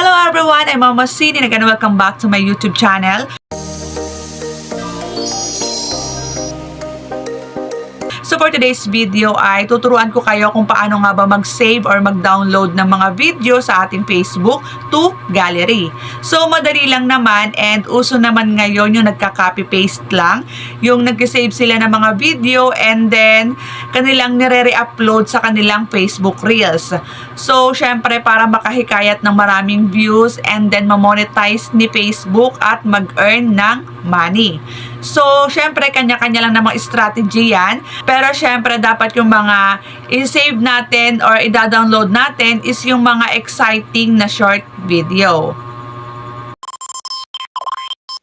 Hello everyone, I'm Mama Cindy and again welcome back to my YouTube channel. For today's video ay tuturuan ko kayo kung paano nga ba mag-save or mag-download ng mga video sa ating Facebook to gallery. So madali lang naman and uso naman ngayon yung nagka-copy-paste lang. Yung nag-save sila ng mga video and then kanilang nire-re-upload sa kanilang Facebook Reels. So syempre para makahikayat ng maraming views and then ma-monetize ni Facebook at mag-earn ng money. So, syempre, kanya-kanya lang namang strategy yan. Pero, syempre, dapat yung mga i-save natin or i-download natin is yung mga exciting na short video.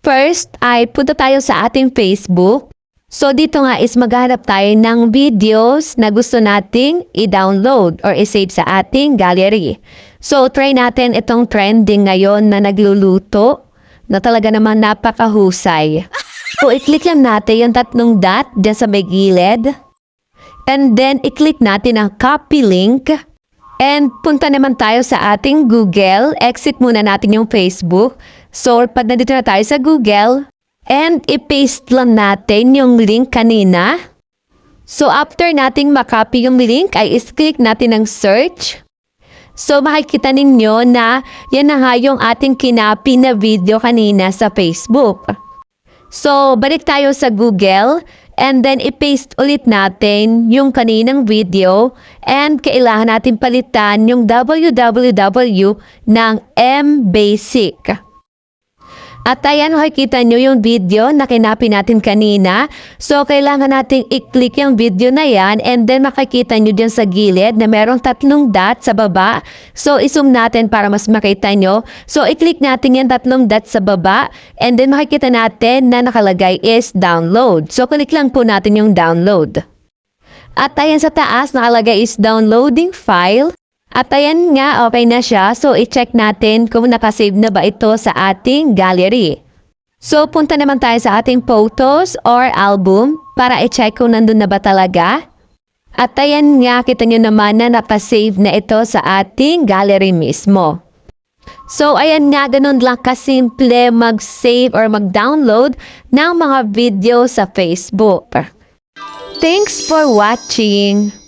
First ay punta tayo sa ating Facebook. So dito nga is maghanap tayo ng videos na gusto nating i-download or i-save sa ating gallery. So try natin itong trending ngayon na nagluluto na talaga naman napakahusay. So i-click lang natin yung tatlong dot dyan sa may gilid. And then i-click natin ang copy link. And punta naman tayo sa ating Google. Exit muna natin yung Facebook. So, pag nandito na tayo sa Google, and i-paste lang natin yung link kanina. So, after nating makopy yung link, ay is-click natin ang search. So, makikita ninyo na yan na nga yung ating kinapi na video kanina sa Facebook. So, balik tayo sa Google and then i-paste ulit natin yung kaninang video and kailangan natin palitan yung www ng mbasic. At ayan, makikita nyo yung video na kinapi natin kanina. So, kailangan nating i-click yung video na yan and then makikita nyo dyan sa gilid na merong tatlong dot sa baba. So, isum natin para mas makita nyo. So, i-click natin yung tatlong dot sa baba and then makikita natin na nakalagay is download. So, click lang po natin yung download. At ayan sa taas, nakalagay is downloading file. At ayan nga, okay na siya. So, i-check natin kung nakasave na ba ito sa ating gallery. So, punta naman tayo sa ating photos or album para i-check kung nandun na ba talaga. At ayan nga, kita nyo naman na nakasave na ito sa ating gallery mismo. So, ayan nga, ganun lang kasimple mag-save or mag-download ng mga video sa Facebook. Thanks for watching!